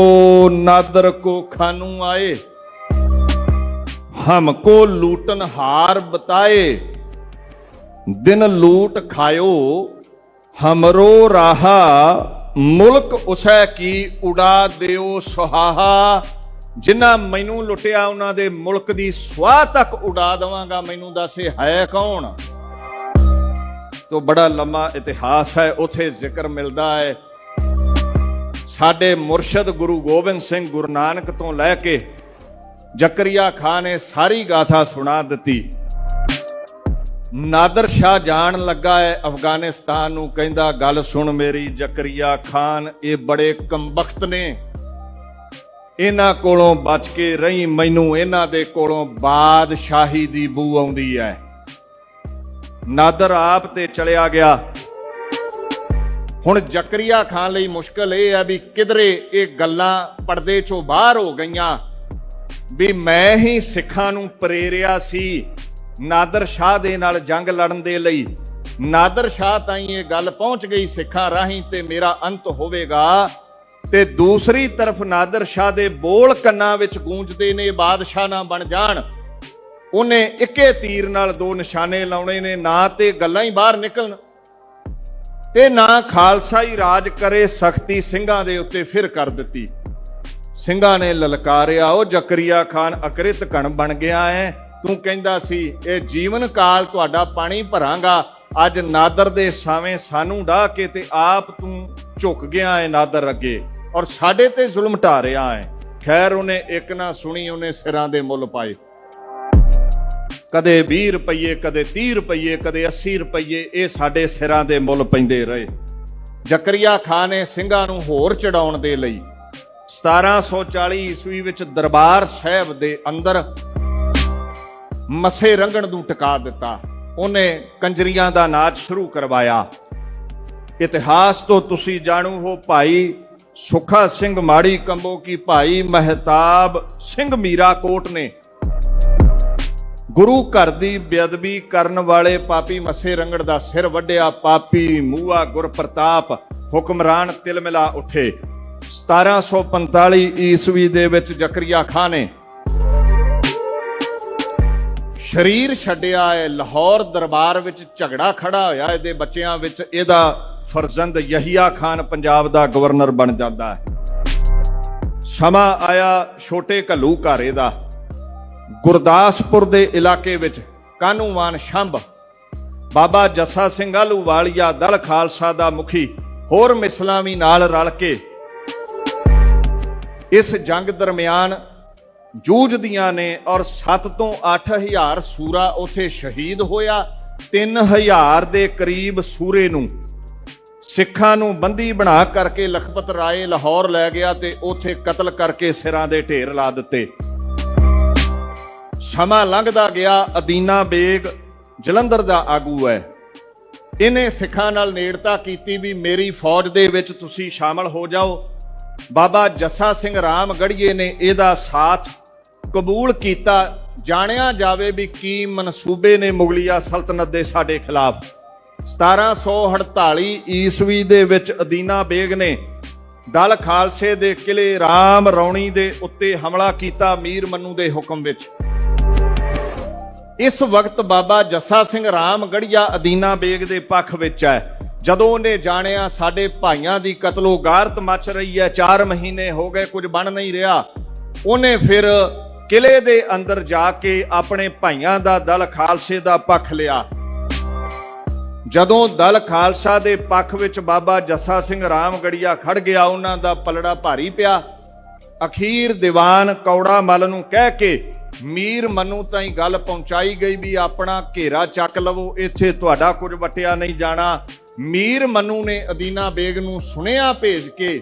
A: ਨਾਦਰ ਕੋ ਖਾਨੂ ਆਏ? ਹਮਕੋ ਲੂਟਨ ਹਾਰ ਬਤਾਏ? ਦਿਨ ਲੂਟ ਖਾਇਓ, ਹਮਰੋ ਰਾਹਾ। ਮੁਲਕ ਉਸੈ ਕੀ ਉਡਾ ਦਿਓ ਸੁਹਾਹਾ? ਜਿਨ੍ਹਾਂ ਮੈਨੂੰ ਲੁੱਟਿਆ, ਉਹਨਾਂ ਦੇ ਮੁਲਕ ਦੀ ਸਵਾਹ ਤੱਕ ਉਡਾ ਦਵਾਂਗਾ। ਮੈਨੂੰ ਦੱਸ ਇਹ ਹੈ ਕੌਣ? ਤੋਂ ਬੜਾ ਲੰਮਾ ਇਤਿਹਾਸ ਹੈ, ਉਥੇ ਜ਼ਿਕਰ ਮਿਲਦਾ ਹੈ। ਸਾਡੇ ਮੁਰਸ਼ਦ ਗੁਰੂ ਗੋਬਿੰਦ ਸਿੰਘ ਗੁਰੂ ਨਾਨਕ ਤੋਂ ਲੈ ਕੇ ਜ਼ਕਰੀਆ ਖਾਨ ਨੇ ਸਾਰੀ ਗਾਥਾ ਸੁਣਾ ਦਿੱਤੀ। ਨਾਦਰ ਸ਼ਾਹ ਜਾਣ ਲੱਗਾ ਹੈ ਅਫਗਾਨਿਸਤਾਨ ਨੂੰ, ਕਹਿੰਦਾ, ਗੱਲ ਸੁਣ ਮੇਰੀ ਜ਼ਕਰੀਆ ਖਾਨ, ਇਹ ਬੜੇ ਕੰਬਖਤ ਨੇ। ਇਹਨਾਂ ਕੋਲੋਂ ਬਚ ਕੇ ਰਹੀ, ਮੈਨੂੰ ਇਹਨਾਂ ਦੇ ਕੋਲੋਂ ਬਾਦਸ਼ਾਹੀ ਦੀ ਬੂ ਆਉਂਦੀ ਹੈ। ਨਾਦਰ ਆਪ ਤੇ ਚਲਿਆ ਗਿਆ। ਹੁਣ ਜ਼ਕਰੀਆ ਖਾਨ ਲਈ ਮੁਸ਼ਕਲ ਇਹ ਹੈ ਵੀ ਕਿਧਰੇ ਇਹ ਗੱਲਾਂ ਪਰਦੇ ਚੋਂ ਬਾਹਰ ਹੋ ਗਈਆਂ। ਵੀ ਮੈਂ ਹੀ ਸਿੱਖਾਂ ਨੂੰ ਪ੍ਰੇਰਿਆ ਸੀ ਨਾਦਰ ਸ਼ਾਹ ਦੇ ਨਾਲ ਜੰਗ ਲੜਨ ਦੇ ਲਈ। ਨਾਦਰ ਸ਼ਾਹ ਤਾਈਂ ਇਹ ਗੱਲ ਪਹੁੰਚ ਗਈ ਸਿੱਖਾਂ ਰਾਹੀਂ ਤੇ ਮੇਰਾ ਅੰਤ ਹੋਵੇਗਾ। ਤੇ ਦੂਸਰੀ ਤਰਫ ਨਾਦਰ ਸ਼ਾਹ ਦੇ ਬੋਲ ਕੰਨਾਂ ਵਿੱਚ ਗੂੰਜਦੇ ਨੇ ਬਾਦਸ਼ਾਹ ਨਾ ਬਣ ਜਾਣ। ਉਹਨੇ ਇੱਕੇ ਤੀਰ ਨਾਲ ਦੋ ਨਿਸ਼ਾਨੇ ਲਾਉਣੇ ਨੇ, ਨਾ ਤੇ ਗੱਲਾਂ ਹੀ ਬਾਹਰ ਨਿਕਲਣ। ਤੇ ਨਾ ਖਾਲਸਾ ਹੀ ਰਾਜ ਕਰੇ, ਸਖਤੀ ਸਿੰਘਾਂ ਦੇ ਉੱਤੇ ਫਿਰ ਕਰ ਦਿੱਤੀ। ਸਿੰਘਾਂ ਨੇ ਲਲਕਾਰਿਆ, ਉਹ ਜ਼ਕਰੀਆ ਖਾਨ ਅਕ੍ਰਿਤ ਕਣ ਬਣ ਗਿਆ ਐ। ਤੂੰ ਕਹਿੰਦਾ ਸੀ, ਇਹ ਜੀਵਨ ਕਾਲ ਤੁਹਾਡਾ ਪਾਣੀ ਭਰਾਂਗਾ। ਅੱਜ ਨਾਦਰ ਦੇ ਸਾਵੇਂ ਸਾਨੂੰ ਢਾ ਕੇ ਤੇ ਆਪ ਤੂੰ ਝੁਕ ਗਿਆ ਐ ਨਾਦਰ ਅੱਗੇ। ਔਰ ਸਾਡੇ ਤੇ ਜ਼ੁਲਮ ਢਾ ਰਿਹਾ ਐ। ਖੈਰ, ਉਹਨੇ ਇੱਕ ਨਾ ਸੁਣੀ, ਉਹਨੇ ਸਿਰਾਂ ਦੇ ਮੁੱਲ ਪਾਏ। ਕਦੇ 20 ਰੁਪਏ ਕਦੇ 30 ਰੁਪਏ ਕਦੇ 80 ਰੁਪਏ ਇਹ ਸਾਡੇ ਸਿਰਾਂ ਦੇ ਮੁੱਲ ਪੈਂਦੇ ਰਹੇ। ਜ਼ਕਰੀਆ ਖਾਨ ਨੇ ਸਿੰਘਾਂ ਨੂੰ ਹੋਰ ਚੜਾਉਣ ਦੇ ਲਈ 1740 ਈਸਵੀ ਵਿੱਚ ਦਰਬਾਰ ਸਾਹਿਬ ਦੇ ਅੰਦਰ ਮਸੇ ਰੰਗਣ ਨੂੰ ਟਿਕਾ ਦਿੱਤਾ। ਉਹਨੇ ਕੰਜਰੀਆਂ ਦਾ ਨਾਚ ਸ਼ੁਰੂ ਕਰਵਾਇਆ। ਇਤਿਹਾਸ ਤੋਂ ਤੁਸੀਂ ਜਾਣੂ ਹੋ, ਭਾਈ ਸੁਖਾ ਸਿੰਘ ਮਾੜੀ ਕੰਬੋ ਕੀ ਭਾਈ ਮਹਿਤਾਬ ਸਿੰਘ ਮੀਰਾ ਕੋਟ ਨੇ ਗੁਰੂ ਘਰ ਦੀ ਬੇਅਦਬੀ ਕਰਨ ਵਾਲੇ ਪਾਪੀ ਮੱਸੇ ਰੰਗੜ ਦਾ ਸਿਰ ਵੱਢਿਆ, ਪਾਪੀ ਮੂਆ ਗੁਰਪ੍ਰਤਾਪ, ਹੁਕਮਰਾਨ ਤਿਲ ਮਿਲਾ ਉੱਠੇ। 1745 ਈਸਵੀ ਦੇ ਵਿੱਚ ਜ਼ਕਰੀਆ ਖਾਨ ਨੇ ਸ਼ਰੀਰ ਛੱਡਿਆ ਹੈ ਲਾਹੌਰ ਦਰਬਾਰ ਵਿੱਚ ਝਗੜਾ ਖੜਾ ਹੋਇਆ, ਇਹਦੇ ਬੱਚਿਆਂ ਵਿੱਚ ਇਹਦਾ ਫਰਜ਼ੰਦ ਯਹੀਆ ਖਾਨ ਪੰਜਾਬ ਦਾ ਗਵਰਨਰ ਬਣ ਜਾਂਦਾ ਹੈ। ਸਮਾਂ ਆਇਆ ਛੋਟੇ ਘੱਲੂ ਘਾਰੇ ਦਾ। ਗੁਰਦਾਸਪੁਰ ਦੇ ਇਲਾਕੇ ਵਿੱਚ ਕਾਨੂੰਵਾਨ ਸ਼ੰਭ, ਬਾਬਾ ਜੱਸਾ ਸਿੰਘ ਆਲੂਵਾਲੀਆ ਦਲ ਖਾਲਸਾ ਦਾ ਮੁਖੀ ਹੋਰ ਮਿਸਲਾਂ ਵੀ ਨਾਲ ਰਲ ਕੇ ਇਸ ਜੰਗ ਦਰਮਿਆਨ ਜੂਝਦੀਆਂ ਨੇ ਔਰ 7 ਤੋਂ 8000 ਸੂਰਾ ਉਥੇ ਸ਼ਹੀਦ ਹੋਇਆ 3000 ਦੇ ਕਰੀਬ ਸੂਰੇ ਨੂੰ ਸਿੱਖਾਂ ਨੂੰ ਬੰਦੀ ਬਣਾ ਕਰਕੇ ਲਖਪਤ ਰਾਏ ਲਾਹੌਰ ਲੈ ਗਿਆ ਤੇ ਉਥੇ ਕਤਲ ਕਰਕੇ ਸਿਰਾਂ ਦੇ ਢੇਰ ਲਾ ਦਿੱਤੇ। ਸਮਾਂ ਲੰਘਦਾ ਗਿਆ, ਅਦੀਨਾ ਬੇਗ ਜਲੰਧਰ ਦਾ ਆਗੂ ਹੈ। ਇਹਨੇ ਸਿੱਖਾਂ ਨਾਲ ਨੇੜਤਾ ਕੀਤੀ ਵੀ ਮੇਰੀ ਫੌਜ ਦੇ ਵਿੱਚ ਤੁਸੀਂ ਸ਼ਾਮਲ ਹੋ ਜਾਓ। ਬਾਬਾ ਜੱਸਾ ਸਿੰਘ ਰਾਮ ਗੜੀਏ ਨੇ ਇਹਦਾ ਸਾਥ ਕਬੂਲ ਕੀਤਾ। ਜਾਣਿਆ ਜਾਵੇ ਵੀ ਕੀ ਮਨਸੂਬੇ ਨੇ ਮੁਗਲਿਆ ਸਲਤਨਤ ਦੇ ਸਾਡੇ ਖਿਲਾਫ। 1748 ਈਸਵੀ ਦੇ ਵਿੱਚ ਅਦੀਨਾ ਬੇਗ ਨੇ ਦਲ ਖਾਲਸੇ ਦੇ ਕਿਲੇ ਰਾਮ ਰੌਣੀ ਦੇ ਉੱਤੇ ਹਮਲਾ ਕੀਤਾ ਮੀਰ ਮੰਨੂ ਦੇ ਹੁਕਮ ਵਿੱਚ। ਇਸ ਵਕਤ ਬਾਬਾ ਜੱਸਾ ਸਿੰਘ ਰਾਮ ਗੜੀਆ ਅਦੀਨਾ ਬੇਗ ਦੇ ਪੱਖ ਵਿੱਚ ਹੈ। ਜਦੋਂ ਉਹਨੇ ਜਾਣਿਆ ਸਾਡੇ ਭਾਈਆਂ ਦੀ ਕਤਲੋਗਾਰਤ ਮਚ ਰਹੀ ਹੈ 4 ਮਹੀਨੇ ਹੋ ਗਏ, ਕੁਝ ਬਣ ਨਹੀਂ ਰਿਹਾ, ਉਹਨੇ ਫਿਰ ਕਿਲੇ ਦੇ ਅੰਦਰ ਜਾ ਕੇ ਆਪਣੇ ਭਾਈਆਂ ਦਾ ਦਲ ਖਾਲਸੇ ਦਾ ਪੱਖ ਲਿਆ। ਜਦੋਂ ਦਲ ਖਾਲਸਾ ਦੇ ਪੱਖ ਵਿੱਚ ਬਾਬਾ ਜੱਸਾ ਸਿੰਘ ਰਾਮਗੜੀਆ ਖੜ ਗਿਆ, ਉਹਨਾਂ ਦਾ ਪਲੜਾ ਭਾਰੀ ਪਿਆ। ਅਖੀਰ ਦੀਵਾਨ ਕੌੜਾ ਮਲ ਨੂੰ ਕਹਿ ਕੇ ਮੀਰ ਮਨੂ ਤਾਈਂ ਗੱਲ ਪਹੁੰਚਾਈ ਗਈ ਵੀ ਆਪਣਾ ਘੇਰਾ ਚੱਕ ਲਵੋ, ਇੱਥੇ ਤੁਹਾਡਾ ਕੁਝ ਵਟਿਆ ਨਹੀਂ ਜਾਣਾ। ਮੀਰ ਮਨੂ ਨੇ ਅਦੀਨਾ ਬੇਗ ਨੂੰ ਸੁਨੇਹਾ ਭੇਜ ਕੇ,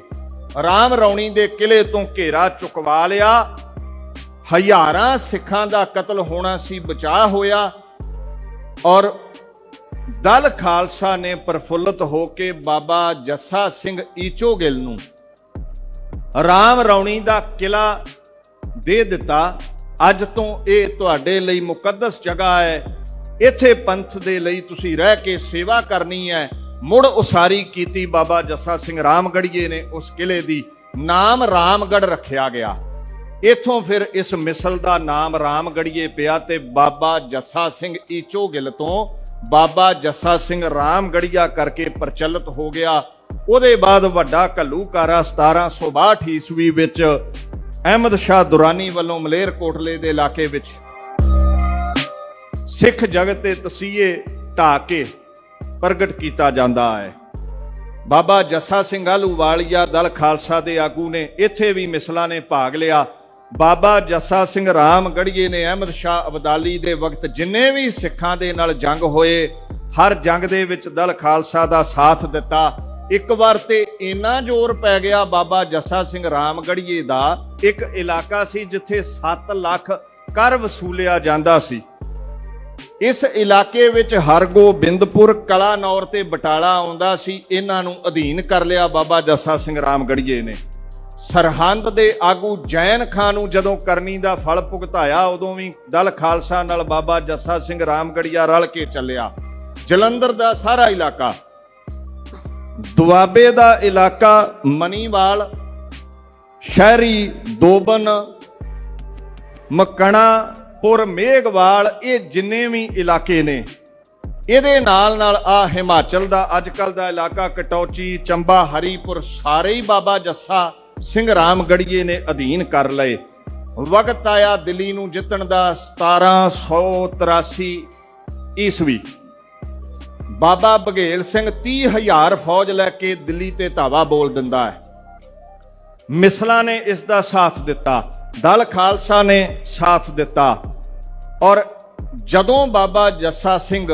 A: ਰਾਮ ਰੌਣੀ ਦੇ ਕਿਲੇ ਤੋਂ ਘੇਰਾ ਚੁਕਵਾ ਲਿਆ। ਹਜ਼ਾਰਾਂ ਸਿੱਖਾਂ ਦਾ ਕਤਲ ਹੋਣਾ ਸੀ, ਬਚਾ ਹੋਇਆ। ਔਰ ਦਲ ਖਾਲਸਾ ਨੇ ਪ੍ਰਫੁੱਲਤ ਹੋ ਕੇ ਬਾਬਾ ਜੱਸਾ ਸਿੰਘ ਈਚੋਗਿਲ ਨੂੰ ਰਾਮ ਰੌਣੀ ਦਾ ਕਿਲਾ ਦੇ ਦਿੱਤਾ। ਅੱਜ ਤੋਂ ਇਹ ਤੁਹਾਡੇ ਲਈ ਮੁਕੱਦਸ ਜਗ੍ਹਾ ਹੈ। ਇੱਥੇ ਪੰਥ ਦੇ ਲਈ ਤੁਸੀਂ ਰਹਿ ਕੇ ਸੇਵਾ ਕਰਨੀ ਹੈ। ਮੁੜ ਉਸਾਰੀ ਕੀਤੀ ਬਾਬਾ ਜੱਸਾ ਸਿੰਘ ਰਾਮਗੜੀਏ ਨੇ ਉਸ ਕਿਲੇ ਦੀ। ਨਾਮ ਰਾਮਗੜ ਰੱਖਿਆ ਗਿਆ। ਇਥੋਂ ਫਿਰ ਇਸ ਮਿਸਲ ਦਾ ਨਾਮ ਰਾਮਗੜੀਏ ਪਿਆ ਤੇ ਬਾਬਾ ਜੱਸਾ ਸਿੰਘ ਈਚੋ ਗਿੱਲ ਤੋਂ ਬਾਬਾ ਜੱਸਾ ਸਿੰਘ ਰਾਮਗੜੀਆ ਕਰਕੇ ਪ੍ਰਚਲਿਤ ਹੋ ਗਿਆ। ਉਹਦੇ ਬਾਅਦ ਵੱਡਾ ਘੱਲੂਕਾਰਾ 1762 ਈਸਵੀ ਵਿੱਚ ਅਹਿਮਦ ਸ਼ਾਹ ਦੁਰਾਨੀ ਵੱਲੋਂ ਮਲੇਰ ਕੋਟਲੇ ਦੇ ਇਲਾਕੇ ਵਿੱਚ ਸਿੱਖ ਜਗਤ ਤੇ ਤਸੀਹੇ ਢਾ ਕੇ ਪ੍ਰਗਟ ਕੀਤਾ ਜਾਂਦਾ ਹੈ। ਬਾਬਾ ਜੱਸਾ ਸਿੰਘ ਆਲੂਵਾਲੀਆ ਦਲ ਖਾਲਸਾ ਦੇ ਆਗੂ ਨੇ ਇੱਥੇ ਵੀ ਮਿਸਲਾਂ ਨੇ ਭਾਗ ਲਿਆ। ਬਾਬਾ ਜੱਸਾ ਸਿੰਘ ਰਾਮ ਗੜੀਏ ਨੇ ਅਹਿਮਦ ਸ਼ਾਹ ਅਬਦਾਲੀ ਦੇ ਵਕਤ ਜਿੰਨੇ ਵੀ ਸਿੱਖਾਂ ਦੇ ਨਾਲ ਜੰਗ ਹੋਏ, ਹਰ ਜੰਗ ਦੇ ਵਿੱਚ ਦਲ ਖਾਲਸਾ ਦਾ ਸਾਥ ਦਿੱਤਾ। ਇੱਕ ਵਾਰ ਤੇ ਇੰਨਾ ਜ਼ੋਰ ਪੈ ਗਿਆ ਬਾਬਾ ਜੱਸਾ ਸਿੰਘ ਰਾਮਗੜੀਏ ਦਾ, ਇੱਕ ਇਲਾਕਾ ਸੀ ਜਿੱਥੇ 7 ਲੱਖ ਕਰ ਵਸੂਲਿਆ ਜਾਂਦਾ ਸੀ। ਇਸ ਇਲਾਕੇ ਵਿੱਚ ਹਰਗੋਬਿੰਦਪੁਰ ਕਲਾਨੌਰ ਤੇ ਬਟਾਲਾ ਆਉਂਦਾ ਸੀ, ਇਹਨਾਂ ਨੂੰ ਅਧੀਨ ਕਰ ਲਿਆ ਬਾਬਾ ਜੱਸਾ ਸਿੰਘ ਰਾਮਗੜੀਏ ਨੇ। ਸਰਹੰਦ ਦੇ ਆਗੂ ਜੈਨ ਖਾਨ ਨੂੰ ਜਦੋਂ ਕਰਨੀ ਦਾ ਫਲ ਭੁਗਤਾਇਆ, ਉਦੋਂ ਵੀ ਦਲ ਖਾਲਸਾ ਨਾਲ ਬਾਬਾ ਜੱਸਾ ਸਿੰਘ ਰਾਮਗੜੀਆ ਰਲ ਕੇ ਚੱਲਿਆ। ਜਲੰਧਰ ਦਾ ਸਾਰਾ ਇਲਾਕਾ ਦੁਆਬੇ ਦਾ ਇਲਾਕਾ ਮਨੀਵਾਲ, ਸ਼ਹਿਰੀ ਦੋਬਨ ਮਕਣਾ ਪੁਰ ਮੇਘਵਾਲ, ਇਹ ਜਿੰਨੇ ਵੀ ਇਲਾਕੇ ਨੇ, ਇਹਦੇ ਨਾਲ ਨਾਲ ਆ ਹਿਮਾਚਲ ਦਾ ਅੱਜ ਕੱਲ ਦਾ ਇਲਾਕਾ ਕਟੌਚੀ, ਚੰਬਾ, ਹਰੀਪੁਰ, ਸਾਰੇ ਹੀ ਬਾਬਾ ਜੱਸਾ ਸਿੰਘ ਰਾਮਗੜੀਏ ਨੇ ਅਧੀਨ ਕਰ ਲਏ। ਵਕਤ ਆਇਆ ਦਿੱਲੀ ਨੂੰ ਜਿੱਤਣ ਦਾ 1783 ਈਸਵੀ। ਬਾਬਾ ਬਘੇਲ ਸਿੰਘ 30000 ਫੌਜ ਲੈ ਕੇ ਦਿੱਲੀ ਤੇ ਧਾਵਾ ਬੋਲ ਦਿੰਦਾ ਹੈ। ਮਿਸਲਾਂ ਨੇ ਇਸ ਦਾ ਸਾਥ ਦਿੱਤਾ, ਦਲ ਖਾਲਸਾ ਨੇ ਸਾਥ ਦਿੱਤਾ। ਔਰ ਜਦੋਂ ਬਾਬਾ ਜੱਸਾ ਸਿੰਘ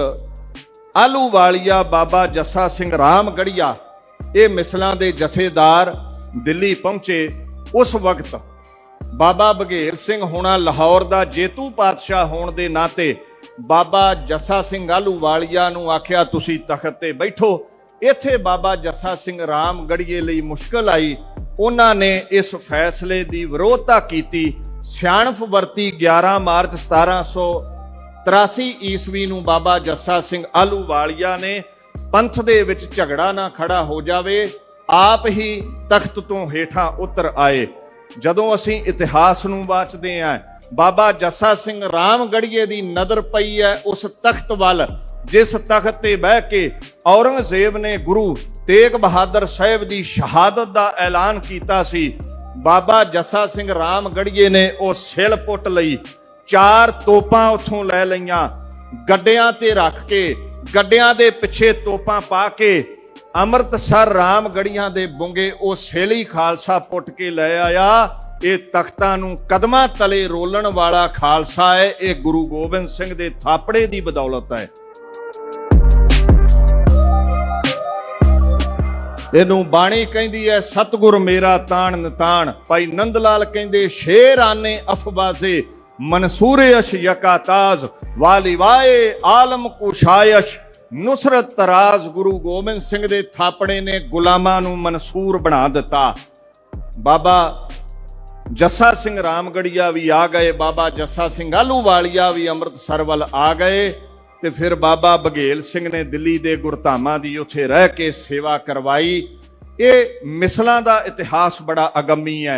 A: ਆਲੂ ਵਾਲੀਆ ਬਾਬਾ ਜੱਸਾ ਸਿੰਘ ਰਾਮਗੜੀਆ ਇਹ ਮਿਸਲਾਂ ਦੇ ਜਥੇਦਾਰ ਦਿੱਲੀ ਪਹੁੰਚੇ, ਉਸ ਵਕਤ ਬਾਬਾ ਬਘੇਲ ਸਿੰਘ ਹੋਣਾ ਲਾਹੌਰ ਦਾ ਜੇਤੂ ਪਾਤਸ਼ਾਹ ਹੋਣ ਦੇ ਨਾਤੇ ਬਾਬਾ ਜੱਸਾ ਸਿੰਘ ਆਲੂਵਾਲੀਆ ਨੂੰ ਆਖਿਆ, ਤੁਸੀਂ ਤਖਤ ਤੇ ਬੈਠੋ। ਇੱਥੇ ਬਾਬਾ ਜੱਸਾ ਸਿੰਘ ਰਾਮ ਗੜੀਏ ਲਈ ਮੁਸ਼ਕਲ ਆਈ। ਉਹਨਾਂ ਨੇ ਇਸ ਫੈਸਲੇ ਦੀ ਵਿਰੋਧਤਾ ਕੀਤੀ। ਸਿਆਣਫ ਵਰਤੀ 11 ਮਾਰਚ 1783 ਈਸਵੀ ਨੂੰ ਬਾਬਾ ਜੱਸਾ ਸਿੰਘ ਆਲੂਵਾਲੀਆ ਨੇ ਪੰਥ ਦੇ ਵਿੱਚ ਝਗੜਾ ਨਾ ਖੜਾ ਹੋ ਜਾਵੇ, ਆਪ ਹੀ ਤਖਤ ਤੋਂ ਹੇਠਾਂ ਉਤਰ ਆਏ। ਜਦੋਂ ਅਸੀਂ ਇਤਿਹਾਸ ਨੂੰ ਵਾਚਦੇ ਆਂ ਬਾਬਾ ਜੱਸਾ ਸਿੰਘ ਰਾਮਗੜੀਏ ਦੀ ਨਜ਼ਰ ਪਈ ਹੈ ਉਸ ਤਖਤ ਵੱਲ, ਜਿਸ ਤਖਤ ਤੇ ਬਹਿ ਕੇ ਔਰੰਗਜ਼ੇਬ ਨੇ ਗੁਰੂ ਤੇਗ ਬਹਾਦਰ ਸਾਹਿਬ ਦੀ ਸ਼ਹਾਦਤ ਦਾ ਐਲਾਨ ਕੀਤਾ ਸੀ। ਬਾਬਾ ਜੱਸਾ ਸਿੰਘ ਰਾਮਗੜੀਏ ਨੇ ਉਹ ਸਿਲ ਪੁੱਟ ਲਈ, ਚਾਰ ਤੋਪਾਂ ਉੱਥੋਂ ਲੈ ਲਈਆਂ, ਗੱਡਿਆਂ ਤੇ ਰੱਖ ਕੇ, ਗੱਡਿਆਂ ਦੇ ਪਿੱਛੇ ਤੋਪਾਂ ਪਾ ਕੇ, ਅੰਮ੍ਰਿਤਸਰ ਰਾਮਗੜੀਆਂ ਦੇ ਬੁੰਗੇ ਉਹ ਸੇਲੀ ਖਾਲਸਾ ਪੁੱਟ ਕੇ ਲੈ ਆਇਆ। ਇਹ ਤਖਤਾਂ ਨੂੰ ਕਦਮਾਂ ਤਲੇ ਰੋਲਣ ਵਾਲਾ ਖਾਲਸਾ ਹੈ। ਇਹ ਗੁਰੂ ਗੋਬਿੰਦ ਸਿੰਘ ਦੇ ਥਾਪੜੇ ਦੀ ਬਦੌਲਤ ਹੈ। ਇਹਨੂੰ ਬਾਣੀ ਕਹਿੰਦੀ ਹੈ, ਸਤਗੁਰ ਮੇਰਾ ਤਾਣ ਨਿਤਾਣ। ਭਾਈ ਨੰਦ ਲਾਲ ਕਹਿੰਦੇ, ਸ਼ੇਰ ਆਨੇ ਅਫਬਾਜ਼ੇ ਮਨਸੂਰ ਅਸ਼ ਯਕਾਤਾਜ਼ ਵਾਲੀ ਵਾਏ ਆਲਮ ਕੁਸ਼ਾਇਸ਼। ਨੁਸਰਤ ਤਰਾਜ਼ ਗੁਰੂ ਗੋਬਿੰਦ ਸਿੰਘ ਦੇ ਥਾਪੜੇ ਨੇ ਗੁਲਾਮਾਂ ਨੂੰ ਮਨਸੂਰ ਬਣਾ ਦਿੱਤਾ। ਬਾਬਾ ਜੱਸਾ ਸਿੰਘ ਰਾਮਗੜੀਆ ਵੀ ਆ ਗਏ, ਬਾਬਾ ਜੱਸਾ ਸਿੰਘ ਆਲੂਵਾਲੀਆ ਵੀ ਅੰਮ੍ਰਿਤਸਰ ਵੱਲ ਆ ਗਏ ਤੇ ਫਿਰ ਬਾਬਾ ਬਘੇਲ ਸਿੰਘ ਨੇ ਦਿੱਲੀ ਦੇ ਗੁਰਧਾਮਾਂ ਦੀ ਉੱਥੇ ਰਹਿ ਕੇ ਸੇਵਾ ਕਰਵਾਈ। ਇਹ ਮਿਸਲਾਂ ਦਾ ਇਤਿਹਾਸ ਬੜਾ ਅਗੰਮੀ ਹੈ।